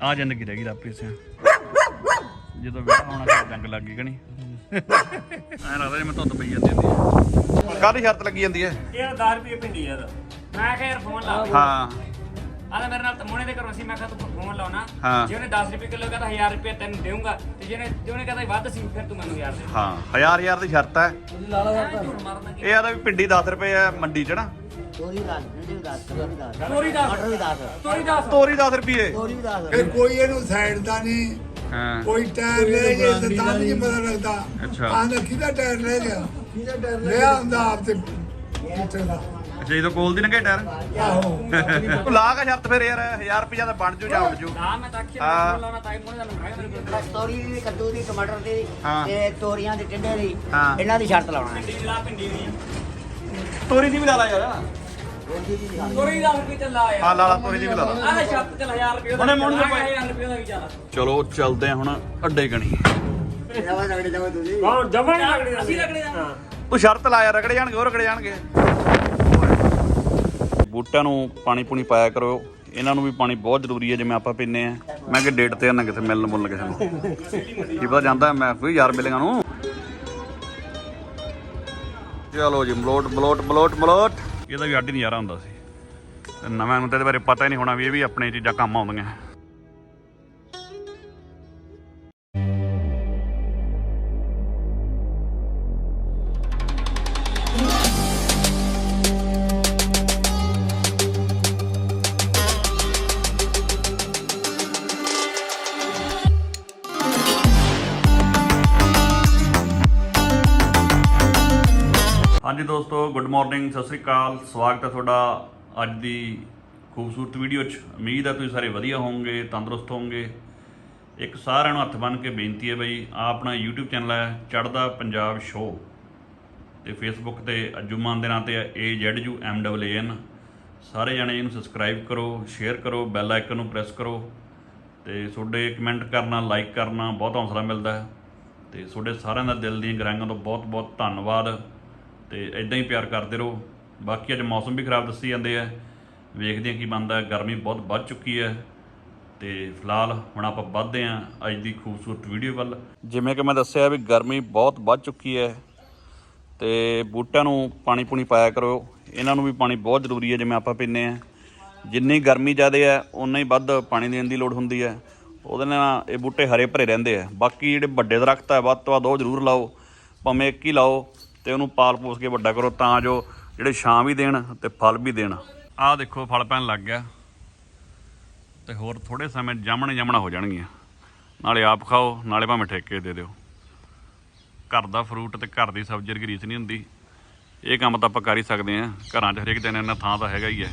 ਆ ਜ਼ਿੰਦਗੀ ਰਹਿ ਗਈ ਰੱਬ ਇਸੇ ਜਦੋਂ ਵਿਆਹ ਹੋਣਾ ਤਾਂ ਜੰਗ ਲੱਗ ਗਈ ਕਣੀ ਐ ਲੱਗਦਾ ਜਿਵੇਂ ਧੁੱਤ ਪਈ ਜਾਂਦੀ ਹੁੰਦੀ ਹੈ ਕਾਹਦੀ ਸ਼ਰਤ ਲੱਗੀ ਜਾਂਦੀ ਹੈ ਇਹ 10 ਰੁਪਏ ਪਿੰਡੀ ਯਾਰ ਮੈਂ ਕਿਹਾ ਯਾਰ ਫੋਨ ਲਾ। ਹਾਂ। ਆਲਾ ਮੇਰੇ ਨਾਲ ਤਮੋਣੇ ਦੇ ਘਰੋਂ ਸੀ ਮੈਂ ਕਿਹਾ ਤੂੰ ਫੋਨ ਲਾਉਣਾ। ਜੇ ਉਹਨੇ 10 ਰੁਪਏ ਕਿਲੋ ਕਹਤਾ 1000 ਰੁਪਏ ਤੈਨੂੰ ਦੇਊਂਗਾ। ਤੇ ਜਿਹਨੇ ਜਿਹਨੇ ਕਹਤਾ ਵੱਧ ਸੀ ਫਿਰ ਤੂੰ ਮੈਨੂੰ ਯਾਰ ਦੇ। ਹਾਂ ਹਜ਼ਾਰ ਹਜ਼ਾਰ ਦੀ ਸ਼ਰਤ ਹੈ ਇਹ ਆਦਾ ਵੀ ਪਿੰਡੀ 10 ਰੁਪਏ ਹੈ ਮੰਡੀ ਚ ਨਾ। ਤੋਰੀ ਦਾ ਜਿਹੜੀ ਦਾ ਤੋਰੀ ਦਾ ਤੋਰੀ ਦਾ ਮਟਰ ਵੀ ਦੱਸ। ਤੋਰੀ ਦਾ ਤੋਰੀ 10 ਰੁਪਏ ਤੋਰੀ ਵੀ ਦੱਸ। ਫਿਰ ਕੋਈ ਇਹਨੂੰ ਸਾਈਡ ਦਾ ਨਹੀਂ ਹਾਂ। ਕੋਈ ਟਾਇਰ ਲੈ ਜੇ ਨਹੀਂ ਪਤਾ ਲੱਗਦਾ। ਅੱਛਾ। ਆਂਦਾ ਕਿਹਦਾ ਟਾਇਰ ਲੈ ਲਿਆ। ਕਿਹਦਾ ਟਾਇਰ ਲਿਆ ਹੁੰਦਾ ਆਪ ਤੇ। ਮੋਟਰ ਦਾ। ਅੱਛਾ ਜਦੋਂ ਕੋਲ ਦੀ ਨਾ ਟਾਇਰ? ਆਹੋ। ਤੂੰ ਲਾ ਕੇ ਸ਼ਰਤ ਫਿਰ ਯਾਰ 1000 ਰੁਪਏ ਦਾ ਬਣ ਜੂ ਜਾਂ ਉੱਡ ਜੂ। ਨਾ ਮੈਂ ਤਾਂ ਹਾਂ। ਫੋਨ ਲਾਉਣਾ ਤਾਂ ਹੀ ਮੋਣੇ ਦਾ ਨੰਬਰ ਹੈ ਮੇਰੇ ਕੋਲ ਬਸ ਤੋਰੀ ਦੀ ਕੱਦੂ ਦੀ ਟਮਾਟਰ ਦੀ ਹਾਂ। ਤੇ ਤੋਰੀਆਂ ਦੇ ਟਿੰਡੇ ਦੀ। ਹਾਂ। ਇਹਨਾਂ ਦੀ ਸ਼ਰਤ ਲਾਉਣਾ ਹੈ। ਪਿੰਡੀ ਲਾ ਪਿੰਡੀ ਦੀ। ਤੋਰੀ ਦੀ ਵੀ ਲਾ ਲਾ ਯਾਰ। ਤੋਰੀ ਦਾ ਰੁਪਏ ਤੇ ਲਾ ਹਾਂ ਯਾਰ ਲਾ ਲਾ ਤੋਰੀ ਦੀ ਵੀ ਲਾ ਲਾ ਆਲੇ ਸ਼ਰਤ ਤੇ 1000 ਰੁਪਏ ਉਹਨੇ ਮੋਣੀ ਦਾ ਪਾਈ। 1000 ਰੁਪਏ ਦਾ ਵੀ ਚੱਲ ਚਲੋ ਚੱਲਦੇ ਆ ਹੁਣ ਅੱਡੇ ਗਣੀ ਜਵਾ ਰਗੜੇ ਜਵਾ ਤੁਸੀਂ ਹਾਂ ਜਮਾ ਨਹੀਂ ਲੱਗਣੀ ਅਸੀਂ ਲੱਗਣੇ ਹਾਂ। ਤੂੰ ਸ਼ਰਤ ਲਾਇਆ ਰਗੜੇ ਜਾਣਗੇ ਉਹ ਰਗੜੇ ਜਾਣਗੇ। ਬੂਟਿਆਂ ਨੂੰ ਪਾਣੀ ਪੂਣੀ ਪਾਇਆ ਕਰੋ। ਇਹਨਾਂ ਨੂੰ ਵੀ ਪਾਣੀ ਬਹੁਤ ਜ਼ਰੂਰੀ ਹੈ ਜਿਵੇਂ ਆਪਾਂ ਪੀਨੇ ਆ ਮੈਂ ਕਿ ਡੇਟ ਤੇ ਨਾ ਕਿਤੇ ਮਿਲਣ ਮੁਲਣ ਕਿਸੇ ਨੂੰ। ਕੀ ਪਤਾ ਜਾਂਦਾ ਮੈਂ ਕੋਈ ਯਾਰ ਮਿਲੇਗਾ ਨੂੰ। ਚਲੋ ਜੀ ਮਲੋਟ ਮਲੋਟ ਮਲੋਟ ਮਲੋਟ। ਇਹਦਾ ਵੀ ਅੱਡ ਹੀ ਨਜ਼ਾਰਾ ਹੁੰਦਾ ਸੀ। ਤੇ ਨਵਾਂ ਨੂੰ ਤਾਂ ਇਹਦੇ ਬਾਰੇ ਪਤਾ ਹੀ ਨਹੀਂ ਹੋਣਾ ਵੀ ਇਹ ਵੀ ਆਪਣੇ ਚੀਜ਼ਾਂ ਕੰਮ ਆਉਂਦੀਆਂ। ਹਾਂਜੀ ਦੋਸਤੋ ਗੁੱਡ ਮਾਰਨਿੰਗ ਸਤਿ ਸ੍ਰੀ ਅਕਾਲ। ਸਵਾਗਤ ਹੈ ਤੁਹਾਡਾ ਅੱਜ ਦੀ ਖੂਬਸੂਰਤ ਵੀਡੀਓ 'ਚ। ਉਮੀਦ ਹੈ ਤੁਸੀਂ ਸਾਰੇ ਵਧੀਆ ਹੋਵੋਗੇ, ਤੰਦਰੁਸਤ ਹੋਵੋਗੇ। ਇੱਕ ਸਾਰਿਆਂ ਨੂੰ ਹੱਥ ਬੰਨ੍ਹ ਕੇ ਬੇਨਤੀ ਹੈ ਬਈ ਆ ਆਪਣਾ YouTube ਚੈਨਲ ਹੈ ਚੜਦਾ ਪੰਜਾਬ ਸ਼ੋਅ ਤੇ Facebook ਤੇ ਅਜੂਮਾਨ ਦੇ ਨਾਂ ਤੇ ਹੈ AZUMAAN ਸਾਰੇ ਜਣੇ ਇਹਨੂੰ ਸਬਸਕ੍ਰਾਈਬ ਕਰੋ ਸ਼ੇਅਰ ਕਰੋ ਬੈਲ ਆਈਕਨ ਨੂੰ ਪ੍ਰੈਸ ਕਰੋ। ਤੇ ਤੁਹਾਡੇ ਕਮੈਂਟ ਕਰਨਾ ਲਾਈਕ ਕਰਨਾ, ਬਹੁਤ ਹੌਸਲਾ ਮਿਲਦਾ ਹੈ। ਤੇ ਤੁਹਾਡੇ ਸਾਰਿਆਂ ਦਾ ਦਿਲ ਦੀਆਂ ਗਹਿਰਾਈਆਂ ਤੋਂ ਬਹੁਤ ਬਹੁਤ ਧੰਨਵਾਦ। ਤੇ ਇਦਾਂ ਹੀ ਪਿਆਰ ਕਰਦੇ ਰਹੋ। ਬਾਕੀ ਅੱਜ ਮੌਸਮ ਵੀ ਖਰਾਬ ਦੱਸੀ ਜਾਂਦੇ ਆ। ਵੇਖਦੇ ਆ ਕੀ ਬਣਦਾ। ਗਰਮੀ ਬਹੁਤ ਵੱਧ ਚੁੱਕੀ ਹੈ। ਤੇ ਫਿਲਹਾਲ ਹੁਣ ਆਪਾਂ ਵੱਧਦੇ ਆ ਅੱਜ ਦੀ ਖੂਬਸੂਰਤ ਵੀਡੀਓ ਵੱਲ। ਜਿਵੇਂ ਕਿ ਮੈਂ ਦੱਸਿਆ ਵੀ ਗਰਮੀ ਬਹੁਤ ਵੱਧ ਚੁੱਕੀ ਹੈ। ਤੇ ਬੂਟਿਆਂ ਨੂੰ ਪਾਣੀ ਪੂਣੀ ਪਾਇਆ ਕਰੋ। ਇਹਨਾਂ ਨੂੰ ਵੀ ਪਾਣੀ ਬਹੁਤ ਜ਼ਰੂਰੀ ਹੈ, ਜਿਵੇਂ ਆਪਾਂ ਪੀਂਦੇ ਆ ਜਿੰਨੀ ਗਰਮੀ ਜ਼ਿਆਦਾ ਹੈ ਉਨਾ ਹੀ ਵੱਧ ਪਾਣੀ ਦੇਣ ਦੀ ਲੋੜ ਹੁੰਦੀ ਹੈ। ਉਹਦੇ ਨਾਲ ਇਹ ਬੂਟੇ ਹਰੇ ਭਰੇ ਰਹਿੰਦੇ ਆ। ਬਾਕੀ ਜਿਹੜੇ ਵੱਡੇ ਦਰਖਤ ਆ ਵੱਧ ਤੋਂ ਵੱਧ ਉਹ ਜ਼ਰੂਰ ਲਾਓ। ਭਾਵੇਂ ਇੱਕ ਹੀ ਲਾਓ। ਤੇ ਉਹਨੂੰ ਪਾਲ ਪੋਸ ਕੇ ਵੱਡਾ ਕਰੋ ਤਾਂ ਜੋ ਜਿਹੜੇ ਛਾਂ ਵੀ ਦੇਣ ਤੇ ਫਲ ਵੀ ਦੇਣ। ਆਹ ਦੇਖੋ, ਫਲ ਪੈਣ ਲੱਗ ਗਿਆ। ਤੇ ਹੋਰ ਥੋੜੇ ਸਮੇਂ ਜਾਮਣੇ ਜਾਮਣਾ ਹੋ ਜਾਣਗੀਆਂ। ਨਾਲੇ ਆਪ ਖਾਓ, ਨਾਲੇ ਭਾਵੇਂ ਠੇਕੇ ਦੇ ਦਿਓ। ਘਰ ਦਾ ਫਰੂਟ ਤੇ ਘਰ ਦੀ ਸਬਜ਼ੀ ਵਰਗੀ ਰੀਸ ਨਹੀਂ ਹੁੰਦੀ। ਇਹ ਕੰਮ ਤਾਂ ਆਪਾਂ ਕਰ ਹੀ ਸਕਦੇ ਆਂ ਘਰਾਂ 'ਚ ਹਰੇਕ ਦਿਨ ਇੰਨਾ ਥਾਂ ਤਾਂ ਹੈਗਾ ਹੀ ਹੈ।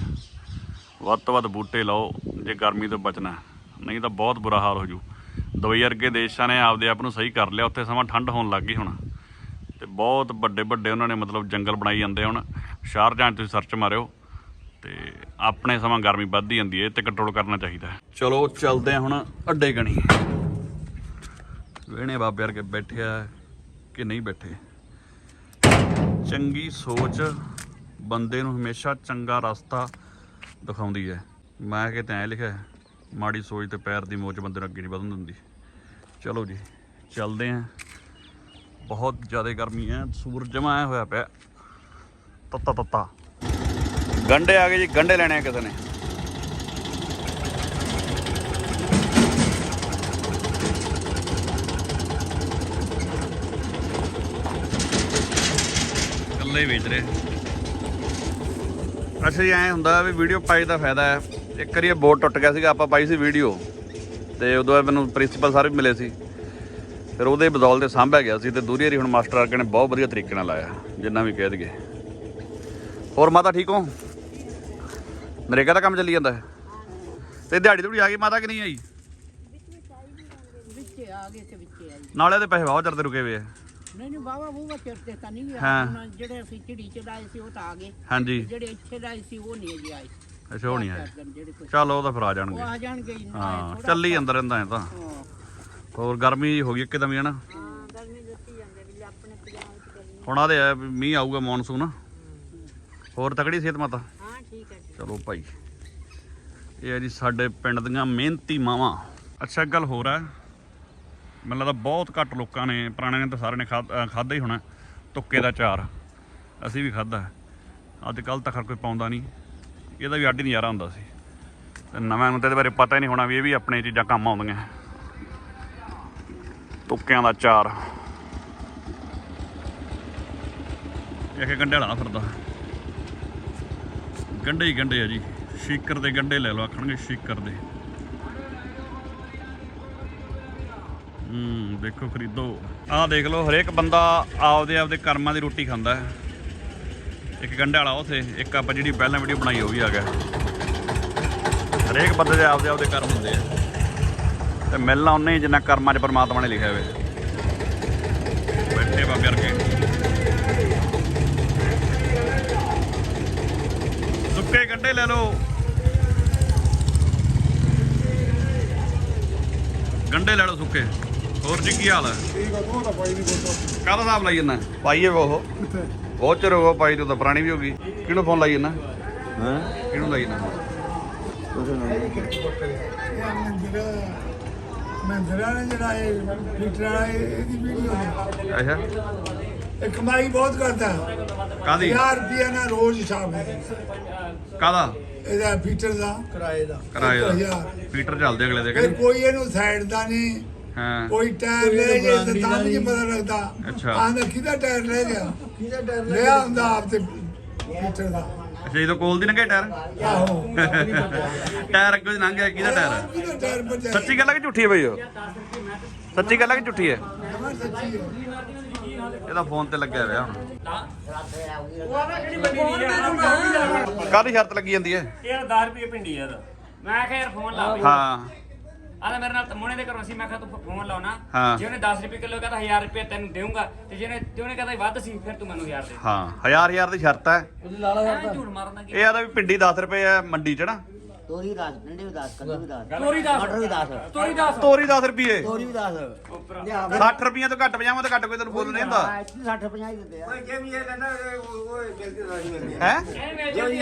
ਵੱਧ ਤੋਂ ਵੱਧ ਬੂਟੇ ਲਾਓ, ਜੇ ਗਰਮੀ ਤੋਂ ਬਚਣਾ ਨਹੀਂ ਤਾਂ ਬਹੁਤ ਬੁਰਾ ਹਾਲ ਹੋ ਜੂ। ਦਵਾਈ ਵਰਗੇ ਦੇਸ਼ਾਂ ਨੇ ਆਪਦੇ ਆਪ ਨੂੰ ਸਹੀ ਕਰ ਲਿਆ, ਉੱਥੇ ਸਮਾਂ ਠੰਡ ਹੋਣ ਲੱਗ ਗਈ ਹੁਣ। ਤੇ ਬਹੁਤ ਵੱਡੇ ਵੱਡੇ ਉਹਨਾਂ ਨੇ ਮਤਲਬ ਜੰਗਲ ਬਣਾਈ ਜਾਂਦੇ ਹੁਣ। ਸ਼ਾਰਜਾਂ 'ਚ ਤੁਸੀਂ ਸਰਚ ਮਾਰਿਓ ਤੇ ਆਪਣੇ ਸਮਾਂ ਗਰਮੀ ਵੱਧਦੀ ਜਾਂਦੀ ਹੈ, ਇਹ ਤੇ ਕੰਟਰੋਲ ਕਰਨਾ ਚਾਹੀਦਾ ਚਲੋ ਚੱਲਦੇ ਹਾਂ ਹੁਣ ਅੱਡੇ ਗਣੀ ਵੇਣੇ ਬਾਬੇ ਵਰਗੇ ਬੈਠਿਆ ਕਿ ਨਹੀਂ ਬੈਠੇ? ਚੰਗੀ ਸੋਚ ਬੰਦੇ ਨੂੰ ਹਮੇਸ਼ਾ ਚੰਗਾ ਰਸਤਾ ਦਿਖਾਉਂਦੀ ਹੈ। ਮੈਂ ਕਿਤੇ ਐ ਲਿਖਿਆ ਮਾੜੀ ਸੋਚ ਤੇ ਪੈਰ ਦੀ ਮੋਚ ਬੰਦੇ ਨੂੰ ਅੱਗੇ ਨਹੀਂ ਵਧਣ ਦਿੰਦੀ। ਚਲੋ ਜੀ, ਚੱਲਦੇ ਆਂ ਬਹੁਤ ਜ਼ਿਆਦਾ ਗਰਮੀ ਹੈ, ਸੂਰਜ ਜਮਾ ਆਇਆ ਹੋਇਆ ਪਿਆ। ਤੱਤਾ ਤੱਤਾ। ਗੰਡੇ ਆ ਗਏ ਜੀ ਗੰਡੇ ਲੈਣੇ ਆ ਕਿਸੇ ਨੇ। ਇਕੱਲੇ ਵੇਚ ਰਹੇ। ਅੱਛਾ ਜੀ, ਐਂ ਹੁੰਦਾ ਵੀ ਵੀਡੀਓ ਪਾਈ ਦਾ ਫਾਇਦਾ ਹੈ। ਇੱਕ ਵਾਰੀ ਇਹ ਬੋਰਡ ਟੁੱਟ ਗਿਆ ਸੀਗਾ, ਆਪਾਂ ਪਾਈ ਸੀ ਵੀਡੀਓ। ਤੇ ਉਦੋਂ ਬਾਅਦ ਮੈਨੂੰ ਪ੍ਰਿੰਸੀਪਲ ਸਰ ਵੀ ਮਿਲੇ ਸੀ। ਫਿਰ ਉਹਦੇ ਬਦੌਲ ਤੇ ਸਾਂਭਿਆ ਗਿਆ ਸੀ ਤੇ ਦੂਰੀ ਵਾਰੀ ਹੁਣ ਮਾਸਟਰ ਆਰਕੇ ਨੇ ਬਹੁਤ ਵਧੀਆ ਤਰੀਕੇ ਨਾਲ ਲਾਇਆ ਜਿੰਨਾ ਵੀ ਕਹਿ ਦਈਏ। ਹੋਰ ਮਾਤਾ ਠੀਕ ਹੋ? ਨਰੇਗਾ ਦਾ ਕੰਮ ਚੱਲੀ ਜਾਂਦਾ? ਹੈ ਤੇ ਦਿਹਾੜੀ ਦੂੜੀ ਆ ਗਈ ਮਾਤਾ ਕਿ ਨਹੀਂ ਆਈ? ਵਿੱਚ ਆ ਗਏ ਤੇ ਵਿੱਚ ਆਈ ਨਾਲੇ ਦੇ ਪੈਸੇ ਬਹੁਤ ਚਿਰ ਰੁਕੇ ਹੋਏ ਆ। ਨਹੀਂ ਨਹੀਂ ਬਾਬਾ ਬੂਵਾ ਚਿਰਤੇ ਤਾਂ ਨਹੀਂ ਹਾਂ। ਜਿਹੜੇ ਅਸੀਂ ਚਿੜੀ ਚੜਾਏ ਸੀ ਉਹ ਤਾਂ ਆ ਗਏ। ਹਾਂਜੀ। ਜਿਹੜੇ ਇੱਥੇ ਲਾਏ ਸੀ ਉਹ ਨਹੀਂ ਅਜੇ ਆਏ। ਅੱਛਾ ਉਹ ਨਹੀਂ ਆਏ। ਚੱਲ ਉਹ ਤਾਂ ਫਿਰ ਆ ਉਹ ਜਾਣਗੇ ਆ ਜਾਣਗੇ ਹੀ ਨਾ ਹਾਂ ਚੱਲੀ ਅੰਦਰ ਰਹਿੰਦਾ ਹੈ ਤਾਂ। ਹੋਰ ਗਰਮੀ ਹੋ ਗਈ ਇੱਕਦਮ ਹੀ ਹੈ ਨਾ? ਗਰਮੀ ਦਿੱਤੀ ਜਾਂਦੇ ਵੀ ਆਪਣੇ ਪੰਜਾਬ ਚ ਗਰਮੀ ਹੁਣ ਆਦੇ ਮੀਂਹ ਆਊਗਾ ਮੌਨਸੂਨ। ਹੋਰ ਤਕੜੀ ਸਿਹਤ ਮਾਤਾ? ਹਾਂ ਠੀਕ ਹੈ ਜੀ। ਚਲੋ ਭਾਈ। ਇਹ ਹੈ ਜੀ ਸਾਡੇ ਪਿੰਡ ਦੀਆਂ ਮਿਹਨਤੀ ਮਾਵਾਂ। ਅੱਛਾ ਇੱਕ ਗੱਲ ਹੋਰ ਹੈ। ਮੈਨੂੰ ਲੱਗਦਾ ਬਹੁਤ ਘੱਟ ਲੋਕਾਂ ਨੇ ਪੁਰਾਣਿਆਂ ਨੇ ਤਾਂ ਸਾਰਿਆਂ ਨੇ ਖਾਦਾ ਹੀ ਹੋਣਾ ਤੁੱਕੇ ਦਾ ਚਾਰ। ਅਸੀਂ ਵੀ ਖਾਦਾ ਅੱਜ ਕੱਲ ਤਾਂ ਖਰ ਕੋਈ ਪਾਉਂਦਾ ਨਹੀਂ। ਇਹਦਾ ਵੀ ਅੱਡ ਹੀ ਨਜ਼ਾਰਾ ਹੁੰਦਾ ਸੀ। ਤੇ ਨਵਾਂ ਨੂੰ ਤਾਂ ਇਹਦੇ ਬਾਰੇ ਪਤਾ ਹੀ ਨਹੀਂ ਹੋਣਾ ਵੀ ਇਹ ਵੀ ਆਪਣੇ ਚੀਜ਼ਾਂ ਕੰਮ ਆਉਂਦੀਆਂ। ਤੁੱਕਿਆਂ ਦਾ ਚਾਰ। ਇੱਕ ਗੰਡੇ ਵਾਲਾ ਫਿਰਦਾ। ਗੰਡੇ ਹੀ ਗੰਡੇ ਆ ਜੀ। ਸ਼ੀਕਰ ਦੇ ਗੰਡੇ ਲੈ ਲਓ, ਆਖਣਗੇ ਸ਼ੀਕਰ ਦੇ। ਹੂੰ, ਦੇਖੋ ਖਰੀਦੋ। ਆਹ ਦੇਖ ਲਓ, ਹਰੇਕ ਬੰਦਾ ਆਪਦੇ ਆਪਦੇ ਕਰਮਾਂ ਦੀ ਰੋਟੀ ਖਾਂਦਾ ਹੈ। ਇੱਕ ਗੰਡੇ ਵਾਲਾ ਉਥੇ, ਇੱਕ ਆਪਾਂ ਜਿਹੜੀ ਪਹਿਲਾਂ ਵੀਡੀਓ ਬਣਾਈ ਉਹ ਵੀ ਆ ਗਿਆ। ਹਰੇਕ ਬੰਦੇ ਦੇ ਆਪਦੇ ਆਪਦੇ ਕਰਮ ਹੁੰਦੇ ਆ। ਤੇ ਮਿਲਣਾ ਉਹਨੇ ਜਿੰਨਾ ਕਰਮਾਂ 'ਚ ਪਰਮਾਤਮਾ ਨੇ ਲਿਖਿਆ ਹੋਵੇ ਬੈਠੇ ਬਾਬੇ ਵਰਗੇ। ਸੁੱਕੇ ਗੰਡੇ ਲੈ ਲਓ। ਗੰਡੇ ਲੈ ਲਓ ਸੁੱਕੇ। ਹੋਰ ਜੀ ਕੀ ਹਾਲ ਹੈ? ਠੀਕ ਆ ਤੂੰ ਤਾਂ ਪਾਈ ਨਹੀਂ ਬੋਲਦਾ ਕਾਹਦਾ ਹਿਸਾਬ ਲਾਈ ਜੰਨਾ ਪਾਈਏ ਉਹ। ਬਹੁਤ ਚਿਰ ਹੋ ਗਿਆ ਪਾਈ ਤੂੰ ਤਾਂ ਪੁਰਾਣੀ ਵੀ ਹੋ ਗਈ। ਕਿਹਨੂੰ ਫੋਨ ਲਾਈ ਜੰਨਾ ਹਾਂ? ਕਿਹਨੂੰ ਲਾਈ ਜੰਨਾ ਮਹਿੰਦਰਾ ਨੇ ਜਿਹੜਾ ਇਹ ਫਿਲਟਰ ਵਾਲਾ ਇਹ- ਇਹਦੀ ਵੀਡੀਓ ਨੇ ਅੱਛਾ। ਇਹ ਕਮਾਈ ਬਹੁਤ ਕਰਦਾ। ਕਾਦੀ 1000 ਰੁਪਏ ਨਾਲ ਰੋਜ਼ ਹਿਸਾਬ ਹੈ। ਕਾਦਾ ਇਹਦਾ ਫੀਚਰ ਦਾ। ਕਿਰਾਏ ਦਾ। ਕਿਰਾਏ ਦਾ। ਫੀਟਰ ਚੱਲਦੇ ਅਗਲੇ ਦੇ ਫਿਰ ਕੋਈ ਇਹਨੂੰ ਸਾਈਡ ਦਾ ਨਹੀਂ। ਹਾਂ। ਕੋਈ ਟਾਇਰ ਲੈ ਜੇ ਤਾਂ ਤਾਂ ਵੀ ਨਹੀਂ ਪਤਾ ਲੱਗਦਾ। ਅੱਛਾ। ਆਂਦਾ ਕਿਹਦਾ ਟਾਇਰ ਲੈ ਗਿਆ। ਕਿਹਦਾ ਟਾਇਰ ਲਿਆ ਹੁੰਦਾ ਆਪ ਤੇ ਫੀਚਰ ਦਾ। ਅੱਛਾ ਇਹ ਤਾਂ ਕੋਲ ਦੀ ਲੰਘਿਆ ਟਾਇਰ? ਆਹੋ ਟਾਇਰ ਅੱਗੇ ਲੰਘ ਗਿਆ ਕਿਹਦਾ ਟਾਇਰ? ਕਿਹਦਾ ਸੱਚੀ ਗੱਲ ਹੈ ਕਿ ਝੂਠੀ ਹੈ ਬਈ ਉਹ? ਸੱਚੀ ਗੱਲ ਹੈ ਕਿ ਝੂਠੀ ਹੈ ਜਮਾਂ ਸੱਚੀ ਹੈ ਇਹਦਾ ਫੋਨ ਤੇ ਲੱਗਿਆ ਹੋਇਆ ਹੁਣ। ਕਾਹਦੀ ਸ਼ਰਤ ਲੱਗੀ ਜਾਂਦੀ ਹੈ? 10 ਰੁਪਏ ਪਿੰਡੀ ਯਾਰ ਮੈਂ ਕਿਹਾ ਯਾਰ ਫੋਨ ਲਾ ਹਾਂ। ਆਦਾ ਮੇਰੇ ਨਾਲ ਮੋਨੇ ਦੇ ਘਰੋਂ ਸੀ ਮੈਂ ਕਿਹਾ ਤੂੰ ਫੋਨ ਲਾਉਣਾ। ਹਾਂ। ਜੇ ਉਹਨੇ 10 ਰੁਪਏ ਕਿਲੋ ਕਹਤਾ 1000 ਰੁਪਏ ਤੈਨੂੰ ਦੇਊਂਗਾ ਤੇ ਜਿਹਨੇ ਜੇ ਉਹਨੇ ਕਹਤਾ ਵੱਧ ਸੀ ਫਿਰ ਤੂੰ ਮੈਨੂੰ 1000 ਦੇ ਹਾਂ ਹਜ਼ਾਰ ਹਜ਼ਾਰ ਦੀ ਸ਼ਰਤ ਹੈ। ਐਂ ਝੂਠ ਮਾਰਨ ਕੀ ਇਹ ਆਦਾ ਵੀ ਪਿੰਡੀ 10 ਰੁਪਏ ਹੈ ਮੰਡੀ 'ਚ ਨਾ। ਤੋਰੀ ਦਾਸ ਪਿੰਡੇ ਵੀ ਦਾਸ ਕੱਦੂ ਵੀ ਦਾਸ। ਤੋਰੀ ਦੱਸ। ਮਟਰ ਵੀ ਦਾਸ। ਤੋਰੀ ਦੱਸ। ਤੋਰੀ 10 ਰੁਪਏ ਤੋਰੀ ਵੀ ਦਾਸ। 60 ਰੁਪਈਆਂ ਤੋਂ ਘੱਟ ਪਜਾਵਾਂ ਤੋਂ ਘੱਟ ਕੋਈ ਤੈਨੂੰ ਬੋਲ ਨਹੀਂ ਹੁੰਦਾ। 60 50 ਹੀ ਦਿੰਦੇ ਆ। ਜੇ ਵੀ ਇਹ ਹੈ?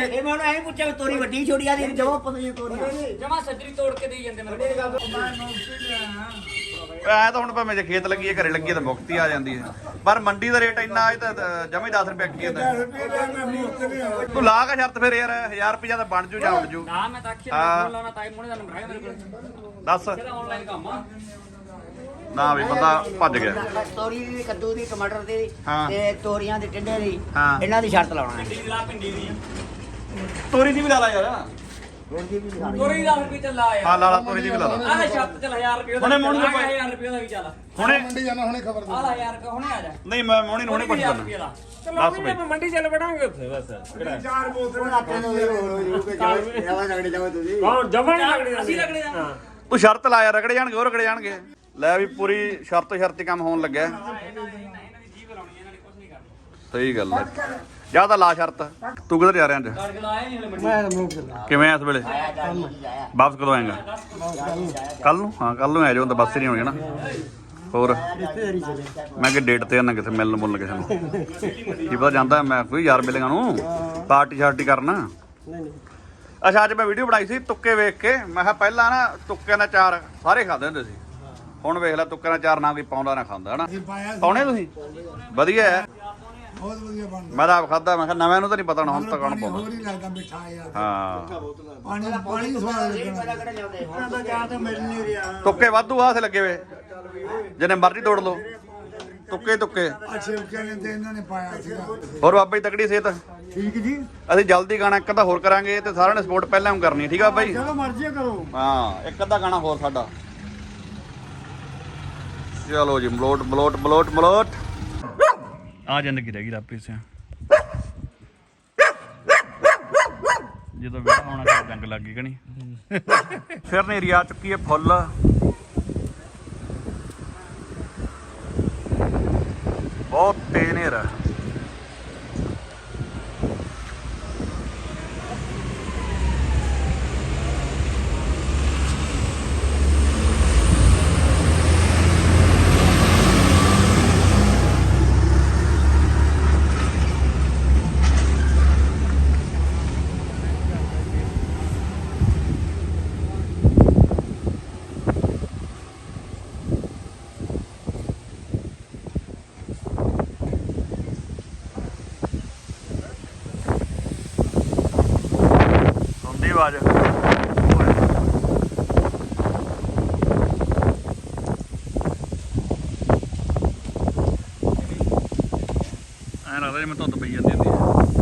ਇਹ ਮੈਂ ਐਂ ਪੁੱਛਿਆ ਵੀ ਤੋਰੀ ਵੱਡੀ ਛੋਟੀ ਆ ਦੀ ਜਮਾ ਪਤਾ ਨਹੀਂ ਤੋਰੀ ਜਮਾ ਸੱਜਰੀ ਤੋੜ ਕੇ ਦੇਈ ਜਾਂਦੇ ਮੇਰੇ ਕੋਲ ਐ ਤਾਂ ਹੁਣ ਭਾਵੇਂ ਜੇ ਖੇਤ ਲੱਗੀ ਹੈ ਘਰੇ ਲੱਗੀ ਹੈ ਤਾਂ ਮੁਕਤੀ ਆ ਜਾਂਦੀ ਹੈ। ਪਰ ਮੰਡੀ ਦਾ ਰੇਟ ਇੰਨਾ ਇਹ ਤਾਂ ਜਮੇ 10 ਰੁਪਏ ਕੀ ਰੁਪਏ ਆ। ਤੂੰ ਲਾ ਕੇ ਸ਼ਰਤ ਫਿਰ ਯਾਰ 1000 ਰੁਪਇਆ ਤਾਂ ਬਣ ਜੂ ਜਾਂ ਉੱਡ ਜੂ। ਨਾ ਮੈਂ ਤਾਂ ਆਖਿਆ ਹਾਂ। ਫੋਨ ਲਾਉਣਾ ਤਾਂ ਮੋਨੇ ਦਾ ਨੰਬਰ ਹੈ ਮੇਰੇ ਕੋਲ। ਦੱਸ। ਇਹਦਾ ਆਨਲਾਈਨ ਕੰਮ ਆ? ਨਾ ਵੀ ਬੰਦਾ ਭੱਜ ਗਿਆ। ਤੋਰੀ ਦੀ ਕੱਦੂ ਦੀ ਟਮਾਟਰ ਦੀ ਹਾਂ। ਤੇ ਤੋਰੀਆਂ ਦੇ ਟਿੰਡੇ ਦੀ। ਹਾਂ। ਇਹਨਾਂ ਦੀ ਸ਼ਰਤ ਲਾਉਣਾ ਹੈ। ਪਿੰਡੀ ਲਾ ਪਿੰਡੀ ਦੀ। ਤੋਰੀ ਦੀ ਵੀ ਲਾ ਲਾ ਯਾਰ। ਹੋਰ ਦੀ ਵੀ ਲਿਖਾਣੀ ਤੋਰੀ ਦਾ ਰੁਪਏ ਚੱਲ ਆ ਯਾਰ। ਹਾਂ ਲਾ ਲਾ ਤੋਰੀ ਦੀ ਵੀ ਲਾ ਲਾ। ਆਹ ਸ਼ਰਤ ਚੱਲ 1000 ਰੁਪਏ ਦਾ ਹੁਣੇ ਮੋਹਣੀ ਦਾ ਭਾਈ। 1000 ਰੁਪਏ ਦਾ ਵੀ ਚੱਲ। ਹੁਣੇ। ਮੰਡੀ ਜਾਣਾ ਹੁਣੇ ਖਬਰ ਦੇ। ਆਹ ਲੈ ਯਾਰ ਹੁਣੇ ਆ ਜਾ। ਨਹੀਂ ਮੈਂ ਮੋਣੀ ਨੂੰ ਹੁਣੇ ਪੁੱਛ ਹਜ਼ਾਰ ਦਿੰਦਾ ਰੁਪਏ ਦਾ। ਦੱਸ ਬਈ। ਮੰਡੀ ਚੱਲ ਬੜਾਂਗੇ ਉੱਥੇ ਬਸ। ਚਾਰ ਬੋਤਲਾਂ ਆਪਣੇ ਨੂੰ ਜਾਵਾ ਝਗੜੇ ਜਾਵਾ ਤੁਸੀਂ। ਹਾਂ ਜਮਾ ਨਹੀਂ ਲੱਗਦੇ ਅਸੀਂ ਲੱਗਦੇ ਆ ਤੂੰ ਸ਼ਰਤ ਲਾ ਯਾਰ ਰਗੜੇ ਜਾਣਗੇ ਉਹ ਰਗੜੇ ਜਾਣਗੇ। ਲੈ ਵੀ ਪੂਰੀ ਸ਼ਰਤ ਸ਼ਰਤੀ ਕੰਮ ਹੋਣ ਲੱਗਿਆ। ਸਹੀ ਗੱਲ ਹੈ। ਜਾਂ ਤਾਂ ਲਾ ਸ਼ਰਤ। ਤੂੰ ਕਿੱਧਰ ਜਾ ਰਿਹਾ ਅੱਜ? ਕਿਵੇਂ ਆ ਇਸ ਵੇਲੇ? ਵਾਪਸ ਕਦੋਂ ਆਏਗਾ? ਕੱਲ ਨੂੰ? ਹਾਂ ਕੱਲ ਨੂੰ ਆ ਜਾਓ ਤਾਂ ਬੱਸ ਨਹੀਂ ਹੋਣੀ ਨਾ। ਹੋਰ? ਮੈਂ ਕਿ ਡੇਟ ਤੇ ਆਣਾ ਕਿਥੇ ਮਿਲਣ ਮੁਲਣ ਕਿਸੇ ਨੂੰ। ਕੀ ਪਤਾ ਜਾਂਦਾ ਮੈਂ ਕੋਈ ਯਾਰ ਮਿਲੇਗਾ ਨੂੰ। ਪਾਰਟੀ ਸ਼ਾਰਟੀ ਕਰਨਾ। ਅੱਛਾ ਅੱਜ ਮੈਂ ਵੀਡੀਓ ਬਣਾਈ ਸੀ ਤੁੱਕੇ ਵੇਖ ਕੇ। ਮੈਂ ਕਿਹਾ ਪਹਿਲਾਂ ਨਾ ਤੁੱਕੇ ਦਾ ਚਾਰ ਸਾਰੇ ਖਾਂਦੇ ਹੁੰਦੇ ਸੀ। ਹੁਣ ਵੇਖ ਲੈ ਤੁੱਕੇ ਦਾ ਚਾਰ ਨਾ ਕੋਈ ਪਾਉਂਦਾ ਨਾ ਖਾਂਦਾ ਹਨਾ? ਪਾਉਣੇ ਤੁਸੀਂ? ਵਧੀਆ ਹੈ। ਬਹੁਤ ਵਧੀਆ ਬਣਦਾ। ਮੈਂ ਤਾਂ ਆਪ ਖਾਦਾ ਮੈਂ ਕਿਹਾ ਨਵੇਂ ਨੂੰ ਤਾਂ ਨਹੀਂ ਪਤਾ ਹੁਣ ਹੁਣ ਤਾਂ ਕੌਣ ਪਾਣੀ ਪਾਉਂਦਾ। ਹੋਰ ਹੀ ਲੱਗਦਾ ਮਿੱਠਾ ਯਾਰ ਹਾਂ। ਪਾਣੀ ਪਾਣੀ ਸਵਾਦ ਲੱਗਣਾ। ਉਹਨਾਂ ਦਾ ਚਾਰ ਤਾਂ ਮਿਲ ਨਹੀਂ ਰਿਹਾ। ਤੁੱਕੇ ਵਾਧੂ ਆਸੇ ਲੱਗੇ ਵੇ। ਜਿੰਨੇ ਮਰਜ਼ੀ ਤੋੜ ਲਓ। ਤੁੱਕੇ ਤੁੱਕੇ। ਅੱਛੇ ਕਹਿੰਦੇ ਤੇ ਇਹਨਾਂ ਨੇ ਪਾਇਆ ਸੀਗਾ। ਹੋਰ ਬਾਬਾ ਜੀ ਤਕੜੀ ਸਿਹਤ। ਠੀਕ ਜੀ। ਅਸੀਂ ਜਲਦੀ ਗਾਣਾ ਇੱਕ ਅੱਧਾ ਹੋਰ ਕਰਾਂਗੇ ਤੇ ਸਾਰਿਆਂ ਨੇ ਸਪੋਰਟ ਪਹਿਲਾਂ ਹੀ ਕਰਨੀ ਹੈ, ਠੀਕ ਆ ਬਾਬਾ ਜੀ? ਚਲੋ ਮਰਜ਼ੀ ਕਰੋ। ਹਾਂ ਇੱਕ ਅੱਧਾ ਗਾਣਾ ਹੋਰ ਸਾਡਾ। ਚਲੋ ਜੀ ਮਲੋਟ ਮਲੋਟ ਮਲੋਟ ਮਲੋਟ। ਆ ਜ਼ਿੰਦਗੀ ਰਹਿ ਗਈ ਰਾਪੀ ਸਿਆ ਜਦੋਂ ਵਿਆਹ ਹੋਣਾ ਤਾਂ ਜੰਗ ਲੱਗ ਗਈ ਕਣੀ ਫਿਰ ਨੇਰੀ ਆ ਚੁੱਕੀ ਹੈ ਫੁੱਲ। ਬਹੁਤ ਤੇਜ਼ ਨੇਰਾ ਆਵਾਜ਼ ਐਂ ਲੱਗਦਾ ਜਿਵੇਂ ਧੁੰਦ ਪਈ ਜਾਂਦੀ ਹੁੰਦੀ